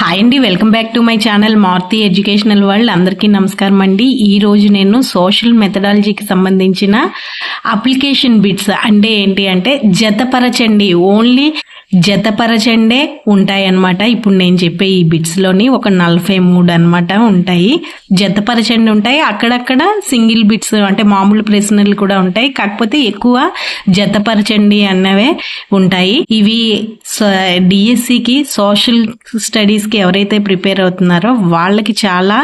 Hi అండి welcome back to my channel Maruti educational world అందరికీ నమస్కారం అండి. ఈ రోజు నేను సోషల్ మెథడాలజీకి సంబంధించిన అప్లికేషన్ బిట్స్ అంటే ఏంటి అంటే జతపరచండి. ఓన్లీ జతపరచండే ఉంటాయన్నమాట. ఇప్పుడు నేను చెప్పే ఈ బిట్స్లోని ఒక నలభై మూడు అనమాట ఉంటాయి. జతపరచండి ఉంటాయి. అక్కడక్కడ సింగిల్ బిట్స్ అంటే మామూలు ప్రశ్నలు కూడా ఉంటాయి. కాకపోతే ఎక్కువ జతపరచండి అన్నవే ఉంటాయి. ఇవి డిఎస్సికి సోషల్ స్టడీస్కి ఎవరైతే ప్రిపేర్ అవుతున్నారో వాళ్ళకి చాలా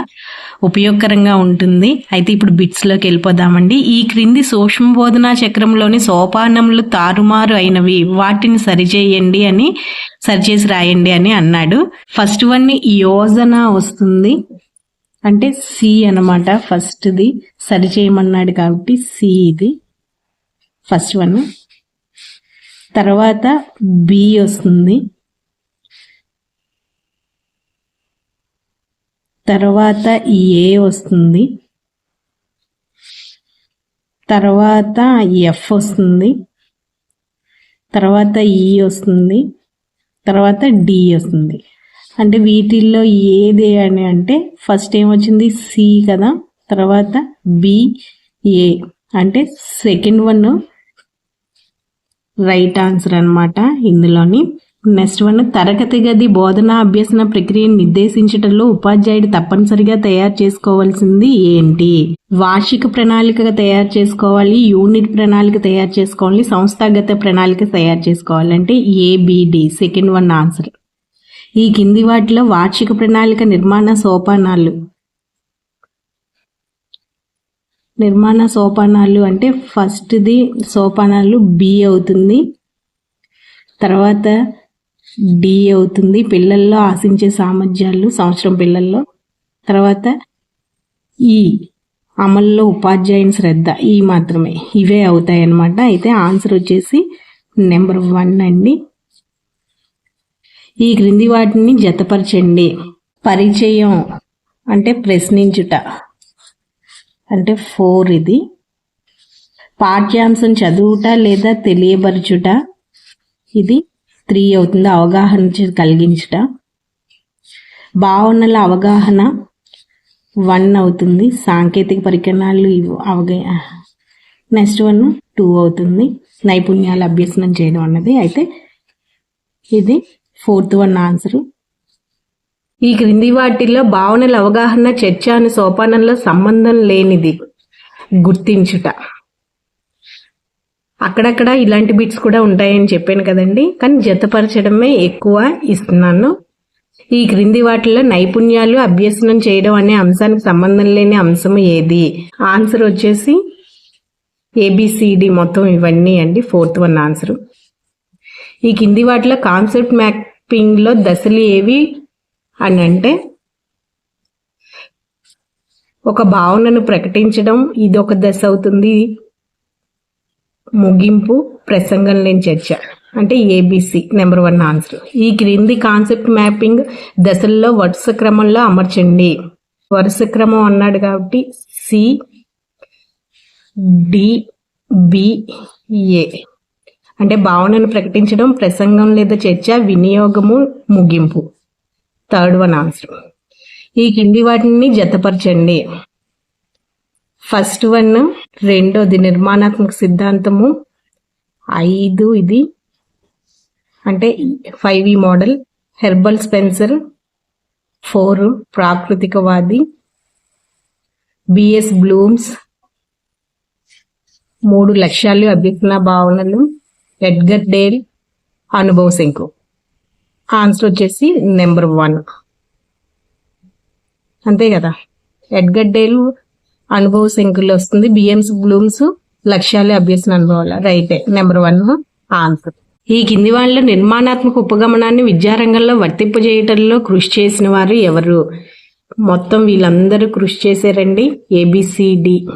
ఉపయోగకరంగా ఉంటుంది. అయితే ఇప్పుడు బిట్స్లోకి వెళ్ళిపోదామండి. ఈ క్రింది సూక్ష్మ బోధనా చక్రంలోని సోపానములు తారుమారు అయినవి వాటిని సరిచేయండి. అని సరిచేసి రాయండి అని అన్నాడు. ఫస్ట్ వన్ యోజన వస్తుంది. అంటే సి అనమాట ఫస్ట్ది సరిచేయమన్నాడు కాబట్టి సి ఇది. ఫస్ట్ వన్ తర్వాత బి వస్తుంది. తర్వాత ఏ వస్తుంది. తర్వాత ఎఫ్ వస్తుంది. తర్వాత ఈ వస్తుంది తర్వాత డి వస్తుంది. అంటే వీటిల్లో ఏది అని అంటే ఫస్ట్ ఏమొచ్చింది? సి కదా. తర్వాత బి ఏ అంటే సెకండ్ వన్ రైట్ ఆన్సర్ అనమాట ఇందులోని. నెక్స్ట్ వన్ తరగతి గది బోధన అభ్యసన ప్రక్రియను నిర్దేశించడంలో ఉపాధ్యాయుడు తప్పనిసరిగా తయారు చేసుకోవాల్సింది ఏంటి? వార్షిక ప్రణాళిక తయారు చేసుకోవాలి యూనిట్ ప్రణాళిక తయారు చేసుకోవాలి సంస్థాగత ప్రణాళిక తయారు చేసుకోవాలంటే ఏబిడి సెకండ్ వన్ ఆన్సర్ ఈ కింది వాటిలో వార్షిక ప్రణాళిక నిర్మాణ సోపానాలు. నిర్మాణ సోపానాలు అంటే ఫస్ట్ది సోపానాలు బి అవుతుంది. తర్వాత డి అవుతుంది. పిల్లల్లో ఆశించే సామర్థ్యాలు సంవత్సరం పిల్లల్లో. తర్వాత ఈ అమల్లో ఉపాధ్యాయుని శ్రద్ధ. ఈ మాత్రమే. ఇవే అవుతాయి అన్నమాట అయితే ఆన్సర్ వచ్చేసి నెంబర్ వన్ అండి. ఈ క్రింది వాటిని జతపరచండి. పరిచయం అంటే ప్రశ్నించుట. అంటే ఫోర్ ఇది. పాఠ్యాంశం చదువుట లేదా తెలియపరచుట. ఇది త్రీ అవుతుంది అవగాహన కలిగించుట. భావనల అవగాహన వన్ అవుతుంది. సాంకేతిక పరికరణాలు అవగా నెక్స్ట్ వన్ టూ అవుతుంది. నైపుణ్యాలు అభ్యసనం చేయడం అన్నది. అయితే ఇది ఫోర్త్ వన్ ఆన్సర్. ఈ క్రింది వాటిల్లో భావనల అవగాహన చర్చ అనే సోపానంలో సంబంధం లేనిది గుర్తించుట. అక్కడక్కడ ఇలాంటి బిట్స్ కూడా ఉంటాయని చెప్పాను కదండి. కానీ జతపరచడమే ఎక్కువ ఇస్తున్నాను. ఈ క్రింది వాటిలో నైపుణ్యాలు అభ్యసనం చేయడం అనే అంశానికి సంబంధం లేని అంశం ఏది? ఆన్సర్ వచ్చేసి ఏబిసిడి మొత్తం ఇవన్నీ అండి. ఫోర్త్ వన్ ఆన్సర్ ఈ కింది వాటిలో కాన్సెప్ట్ మ్యాపింగ్లో దశలు ఏవి అని అంటే ఒక భావనను ప్రకటించడం ఇది ఒక దశ అవుతుంది. ముగింపు ప్రసంగం లేని చర్చ. అంటే ఏబిసి నెంబర్ వన్ ఆన్సర్ ఈ క్రింది కాన్సెప్ట్ మ్యాపింగ్ దశల్లో వరుస క్రమంలో అమర్చండి. వరుస క్రమం అన్నాడు కాబట్టి సి డిబిఏ అంటే భావనను ప్రకటించడం ప్రసంగం లేదా చర్చ వినియోగము ముగింపు. థర్డ్ వన్ ఆన్సర్ ఈ కింది వాటిని జతపరచండి. ఫస్ట్ వన్ రెండోది నిర్మాణాత్మక సిద్ధాంతము. ఐదు ఇది అంటే ఫైవ్ ఈ model. Herbert Spencer. Four ప్రాకృతికవాది. B S Blooms. మూడు లక్ష్యాలు అభ్యర్థన భావనలు. ఎడ్గర్ డేల్ అనుభవ శంకు. ఆన్సర్ వచ్చేసి నెంబర్ వన్. అంతే కదా? ఎడ్గర్ డేల్ అనుభవ శంకులు వస్తుంది. బిఎంస్ బ్లూమ్స్ లక్ష్యాలు అభ్యసన అనుభవాలు. రైటే నెంబర్ వన్ ఆన్సర్ ఈ కింది వాళ్ళ నిర్మాణాత్మక ఉపగమనాన్ని విద్యారంగంలో వర్తింపజేయటంలో కృషి చేసిన వారు ఎవరు? మొత్తం వీళ్ళందరూ కృషి చేశారండి. ఏబిసిడి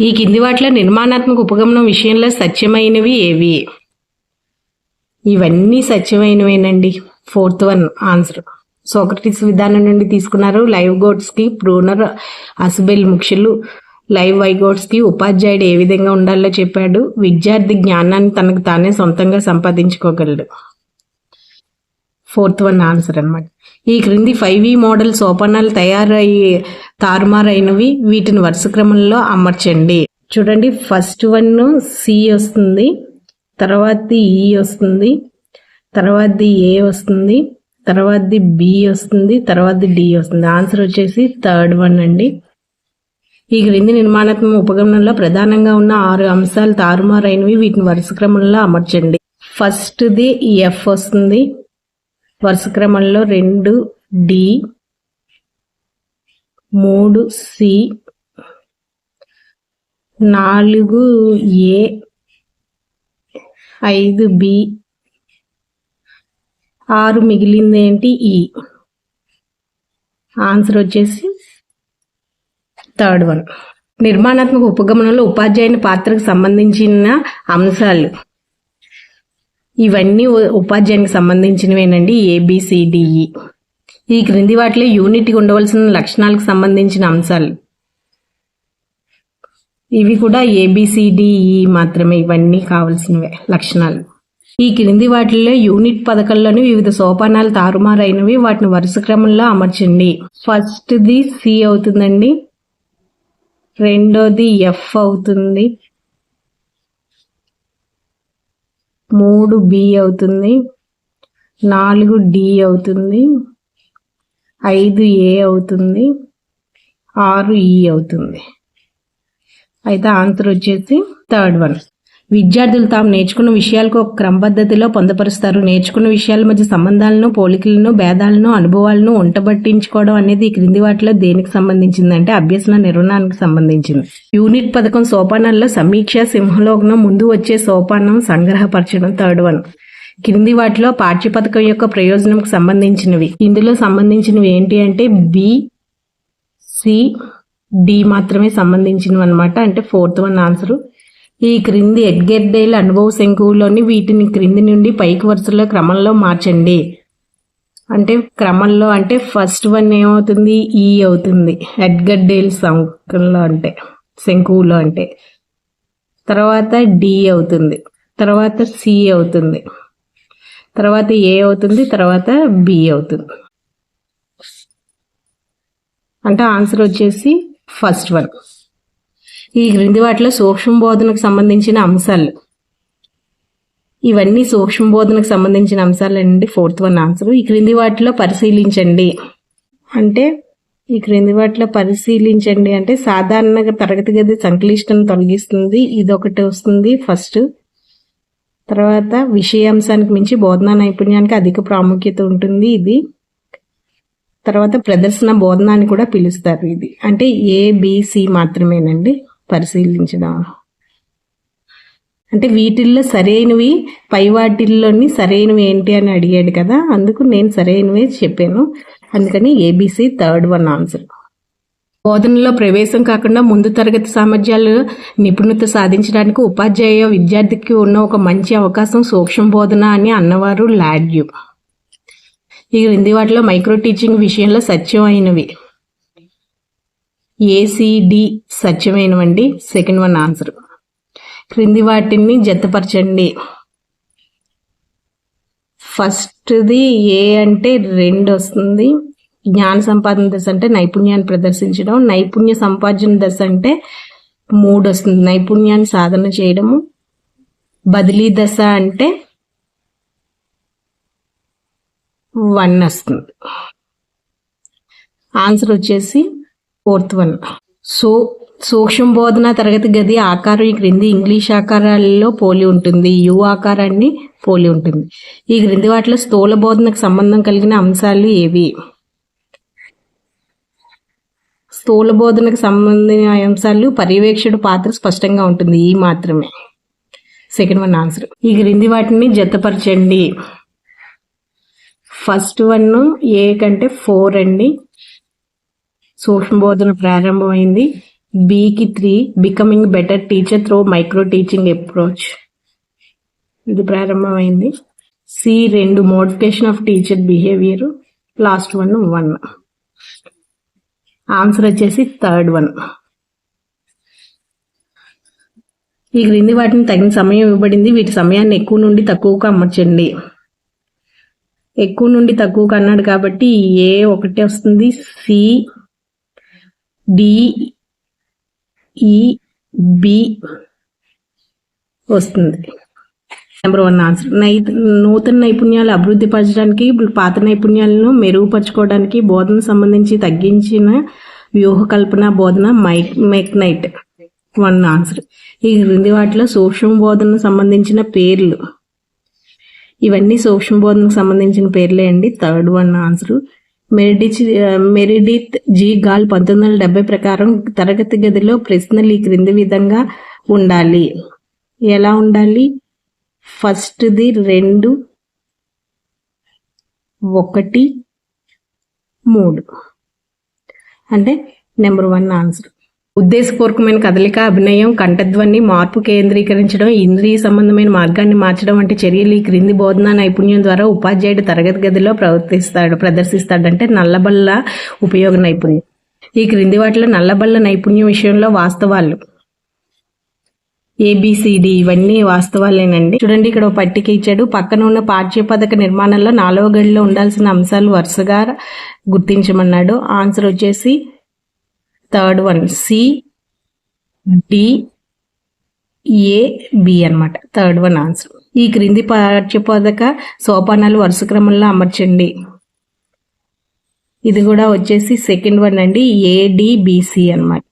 ఈ కింది వాటిలో నిర్మాణాత్మక ఉపగమనం విషయంలో సత్యమైనవి ఏవి? ఇవన్నీ సత్యమైనవేనండి. ఫోర్త్ వన్ ఆన్సర్ సోక్రటిస్ విధానం నుండి తీసుకున్నారు. లైవ్ గోడ్స్కి ప్రూనర్ అసుబెల్ ముఖ్యులు లైవ్ వైగోడ్స్కి ఉపాధ్యాయుడు ఏ విధంగా ఉండాలో చెప్పాడు. విద్యార్థి జ్ఞానాన్ని తనకు తానే సొంతంగా సంపాదించుకోగలడు. ఫోర్త్ వన్ ఆన్సర్ అన్నమాట. ఈ క్రింది ఫైవ్ ఈ మోడల్ సోపానాలు తయారయ్యి తారుమారైనవి. వీటిని వరుస క్రమంలో అమర్చండి. చూడండి ఫస్ట్ వన్ సి వస్తుంది తర్వాత ఈ వస్తుంది తర్వాత ఏ వస్తుంది తర్వాతది బి వస్తుంది తర్వాతది డి వస్తుంది. ఆన్సర్ వచ్చేసి థర్డ్ వన్ అండి. ఈ క్రింది నిర్మాణాత్మక ఉపగమనంలో ప్రధానంగా ఉన్న ఆరు అంశాలు తారుమారైనవి. వీటిని వరుస క్రమంలో అమర్చండి. ఫస్ట్ది ఎఫ్ వస్తుంది. వరుస క్రమంలో రెండు డి మూడు సి నాలుగు ఏ ఐదు బి ఆరు మిగిలింది ఏంటి ఈ. ఆన్సర్ వచ్చేసి థర్డ్ వన్. నిర్మాణాత్మక ఉపగమనంలో ఉపాధ్యాయుని పాత్రకు సంబంధించిన అంశాలు. ఇవన్నీ ఉపాధ్యాయునికి సంబంధించినవేనండి. ఏబిసిడిఈ ఈ. క్రింది వాటిలో యూనిట్కి ఉండవలసిన లక్షణాలకు సంబంధించిన అంశాలు. ఇవి కూడా ఏబిసిడిఈ మాత్రమే. ఇవన్నీ కావాల్సినవే లక్షణాలు. ఈ క్రింది వాటిల్లో యూనిట్ పథకంలోని వివిధ సోపానాలు తారుమారైనవి. వాటిని వరుస క్రమంలో అమర్చండి. ఫస్ట్ది సి అవుతుందండి. రెండోది ఎఫ్ అవుతుంది. మూడు బి అవుతుంది. నాలుగు డి అవుతుంది. ఐదు ఏ అవుతుంది. ఆరు ఈ అవుతుంది. అయితే ఆన్సర్ వచ్చేసి థర్డ్ వన్. విద్యార్థులు తాము నేర్చుకున్న విషయాలకు ఒక క్రమపద్ధతిలో పొందపరుస్తారు. నేర్చుకున్న విషయాల మధ్య సంబంధాలను పోలికలను భేదాలను అనుభవాలను ఉంటబట్టించుకోవడం అనేది ఈ క్రింది వాటిలో దేనికి సంబంధించిందంటే అభ్యసన నిర్వహణానికి సంబంధించింది. యూనిట్ పథకం సోపానాల్లో సమీక్ష సింహలోగ్నం ముందు వచ్చే సోపానం సంగ్రహపరచడం థర్డ్ వన్. క్రింది వాటిలో పాఠ్య పథకం యొక్క ప్రయోజనంకు సంబంధించినవి. ఇందులో సంబంధించినవి ఏంటి అంటే బి సి డి మాత్రమే సంబంధించినవి అనమాట అంటే ఫోర్త్ వన్ ఆన్సర్. ఈ క్రింది ఎడ్గెడ్డేల అనుభవ శంకువులోని వీటిని క్రింది నుండి పైకి వరుసలో క్రమంలో మార్చండి. అంటే క్రమంలో అంటే ఫస్ట్ వన్ ఏమవుతుంది? ఈ అవుతుంది. ఎడ్గడ్డేల్ శంకులో అంటే శంకువులో అంటే. తర్వాత డి అవుతుంది. తర్వాత సి అవుతుంది. తర్వాత ఏ అవుతుంది. తర్వాత బి అవుతుంది. అంటే ఆన్సర్ వచ్చేసి ఫస్ట్ వన్. ఈ క్రింది వాటిలో సూక్ష్మ బోధనకు సంబంధించిన అంశాలు. ఇవన్నీ సూక్ష్మ బోధనకు సంబంధించిన అంశాలండి ఫోర్త్ వన్ ఆన్సర్ ఈ క్రింది వాటిలో పరిశీలించండి. అంటే ఈ క్రింది వాటిలో పరిశీలించండి అంటే సాధారణంగా తరగతి గది సంక్లిష్టను తొలగిస్తుంది. ఇది ఒకటి వస్తుంది. ఫస్ట్ తర్వాత విషయాంశానికి మించి బోధనా నైపుణ్యానికి అధిక ప్రాముఖ్యత ఉంటుంది ఇది. తర్వాత ప్రదర్శన బోధన అని కూడా పిలుస్తారు ఇది. అంటే ఏబిసి మాత్రమేనండి. పరిశీలించడం అంటే వీటిల్లో సరైనవి పై వాటిల్లోని సరైనవి ఏంటి అని అడిగాడు కదా అందుకు నేను సరైనవే చెప్పాను. అందుకని ఏబిసి థర్డ్ వన్ ఆన్సర్. బోధనలో ప్రవేశం కాకుండా ముందు తరగతి సామర్థ్యాలు నిపుణత సాధించడానికి ఉపాధ్యాయ విద్యార్థికి ఉన్న ఒక మంచి అవకాశం సూక్ష్మ బోధన అని అన్నవారు లాడ్యూ. ఈ క్రింది వాటిలో మైక్రో టీచింగ్ విషయంలో సత్యం అయినవి ఏసీడి సత్యమైనవండి. సెకండ్ వన్ ఆన్సర్ క్రింది వాటిని జతపరచండి. ఫస్ట్ది ఏ అంటే రెండు వస్తుంది. జ్ఞాన సంపాదన దశ అంటే నైపుణ్యాన్ని ప్రదర్శించడం. నైపుణ్య సంపాదన దశ అంటే మూడు వస్తుంది. నైపుణ్యాన్ని సాధన చేయడము. బదిలీ దశ అంటే వన్ వస్తుంది. ఆన్సర్ వచ్చేసి ఫోర్త్ వన్. సో సూక్ష్మ బోధన తరగతి గది ఆకారం ఈ క్రింది ఇంగ్లీష్ ఆకారాలలో పోలి ఉంటుంది. యు ఆకారాన్ని పోలి ఉంటుంది. ఈ క్రింది వాటిలో స్థూల బోధనకు సంబంధం కలిగిన అంశాలు ఏవి? స్థూల బోధనకు సంబంధించిన అంశాలు పర్యవేక్షకుడు పాత్ర స్పష్టంగా ఉంటుంది. ఈ మాత్రమే. Second one answer. ఈ క్రింది వాటిని జతపరచండి. ఫస్ట్ వన్ ఏ కంటే ఫోర్ అండి. సూక్ష్మ బోధన ప్రారంభమైంది. బీకి three becoming better teacher through micro teaching approach ఇది ప్రారంభమైంది. సి రెండు modification of teacher behaviour last one one answer వచ్చేసి థర్డ్ వన్ ఈ క్రింది వాటిని తగిన సమయం ఇవ్వబడింది. వీటి సమయాన్ని ఎక్కువ నుండి తక్కువకు అమర్చండి. ఎక్కువ నుండి తక్కువకు అన్నాడు కాబట్టి ఏ ఒకటే వస్తుంది. సి డి వస్తుంది. నెంబర్ వన్ ఆన్సర్ నై నూతన నైపుణ్యాలు అభివృద్ధి పరచడానికి పాత నైపుణ్యాలను మెరుగుపరచుకోవడానికి బోధన సంబంధించి తగ్గించిన వ్యూహ కల్పన బోధన మైక్ మెక్నైట్. వన్ ఆన్సర్ ఈ క్రింది వాటిలో సూక్ష్మ బోధనకు సంబంధించిన పేర్లు. ఇవన్నీ సూక్ష్మ బోధనకు సంబంధించిన పేర్లే అండి. Third one answer Meredith Meredith G Gall పంతొమ్మిది వందల డెబ్బై ప్రకారం తరగతి గదిలో ప్రశ్నలు ఈ క్రింది విధంగా ఉండాలి. ఎలా ఉండాలి? ఫస్ట్ది రెండు ఒకటి మూడు. అంటే నెంబర్ వన్ ఆన్సర్. ఉద్దేశపూర్వకమైన కదలిక అభినయం కంఠధ్వని మార్పు కేంద్రీకరించడం ఇంద్రియ సంబంధమైన మార్గాన్ని మార్చడం వంటి చర్యలు ఈ క్రింది బోధనా నైపుణ్యం ద్వారా ఉపాధ్యాయుడు తరగతి గదిలో ప్రవర్తిస్తాడు ప్రదర్శిస్తాడంటే నల్లబల్ల ఉపయోగ నైపుణ్యం. ఈ క్రింది వాటిలో నల్లబల్ల నైపుణ్యం విషయంలో వాస్తవాలు. ఏబిసిడి ఇవన్నీ వాస్తవాలేనండి. చూడండి ఇక్కడ ఒక పట్టిక ఇచ్చాడు. పక్కన ఉన్న పాఠ్యపథక నిర్మాణంలో నాలుగో గడిలో ఉండాల్సిన అంశాలు వరుసగా గుర్తించమన్నాడు. ఆన్సర్ వచ్చేసి third one C D A B అనమాట థర్డ్ వన్ ఆన్సర్. ఈ క్రింది పాఠ్యపోదక సోపానాలు వరుస క్రమంలో అమర్చండి. ఇది కూడా వచ్చేసి సెకండ్ వన్ అండి. ఏడిబిసి అనమాట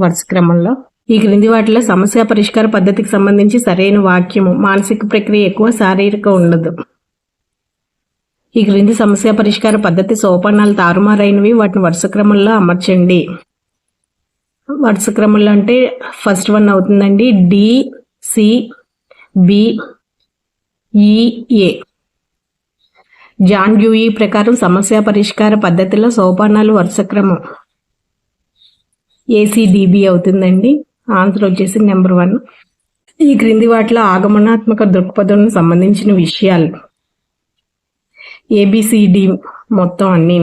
వరుస క్రమంలో. ఈ క్రింది వాటిలో సమస్య పరిష్కార పద్ధతికి సంబంధించి సరైన వాక్యము మానసిక ప్రక్రియ ఎక్కువ శారీరక ఉండదు. ఈ క్రింది సమస్య పరిష్కార పద్ధతి సోపానాలు తారుమారైనవి వాటిని వరుస క్రమంలో అమర్చండి. వరుస క్రమంలో అంటే ఫస్ట్ వన్ అవుతుందండి. డి సి బి జాన్ యూఈ ప్రకారం సమస్య పరిష్కార పద్ధతిలో సోపానాలు వరుస క్రమం ఏసీడిబి అవుతుందండి. ఆన్సర్ వచ్చేసి నెంబర్ వన్ ఈ క్రింది వాటిలో ఆగమనాత్మక దృక్పథం సంబంధించిన విషయాలు. ఏబిసిడి మొత్తం అన్ని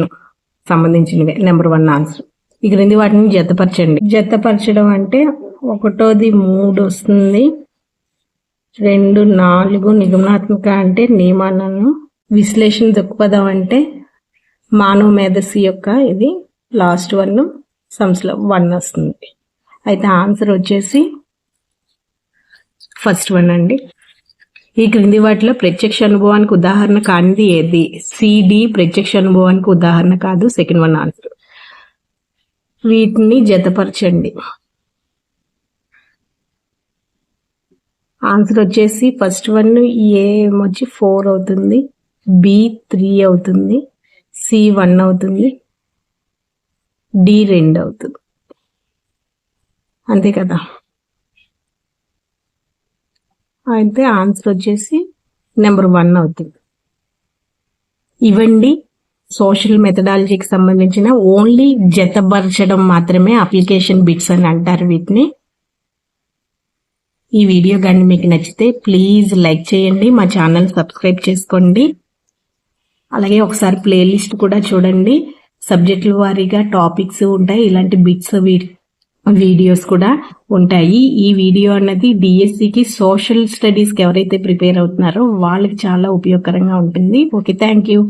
సంబంధించినవి. నెంబర్ వన్ ఆన్సర్ ఈ క్రింది వాటిని జతపరచండి. జతపరచడం అంటే ఒకటోది మూడు వస్తుంది. రెండు నాలుగు నిగమనాత్మక అంటే నియమాలను విశ్లేషణ దృక్పథం అంటే మానవ మేధస్సు యొక్క ఇది లాస్ట్ వన్ సమ్స్లో వన్ వస్తుంది. అయితే ఆన్సర్ వచ్చేసి ఫస్ట్ వన్ అండి. ఈ క్రింది వాటిలో ప్రత్యక్ష అనుభవానికి ఉదాహరణ కానిది ఏది? సిడి ప్రత్యక్ష అనుభవానికి ఉదాహరణ కాదు సెకండ్ వన్ ఆన్సర్. వీటిని జతపరచండి. ఆన్సర్ వచ్చేసి ఫస్ట్ వన్ ఏ వచ్చి ఫోర్ అవుతుంది. బి త్రీ అవుతుంది. సి వన్ అవుతుంది. డి రెండు అవుతుంది. అంతే కదా? అయితే ఆన్సర్ వచ్చేసి నెంబర్ వన్ అవుతుంది. ఇవ్వండి. సోషల్ మెథడాలజీకి సంబంధించిన ఓన్లీ జతపరచడం మాత్రమే అప్లికేషన్ బిట్స్ అని అంటారు వీటిని. ఈ వీడియో కానీ మీకు నచ్చితే ప్లీజ్ లైక్ చేయండి మా ఛానల్ సబ్స్క్రైబ్ చేసుకోండి. అలాగే ఒకసారి ప్లేలిస్ట్ కూడా చూడండి. సబ్జెక్టుల వారీగా టాపిక్స్ ఉంటాయి ఇలాంటి బిట్స్ వీడియోస్ కూడా ఉంటాయి. ఈ వీడియో అన్నది డిఎస్సికి సోషల్ స్టడీస్కి ఎవరైతే ప్రిపేర్ అవుతున్నారో వాళ్ళకి చాలా ఉపయోగకరంగా ఉంటుంది. Okay thank you.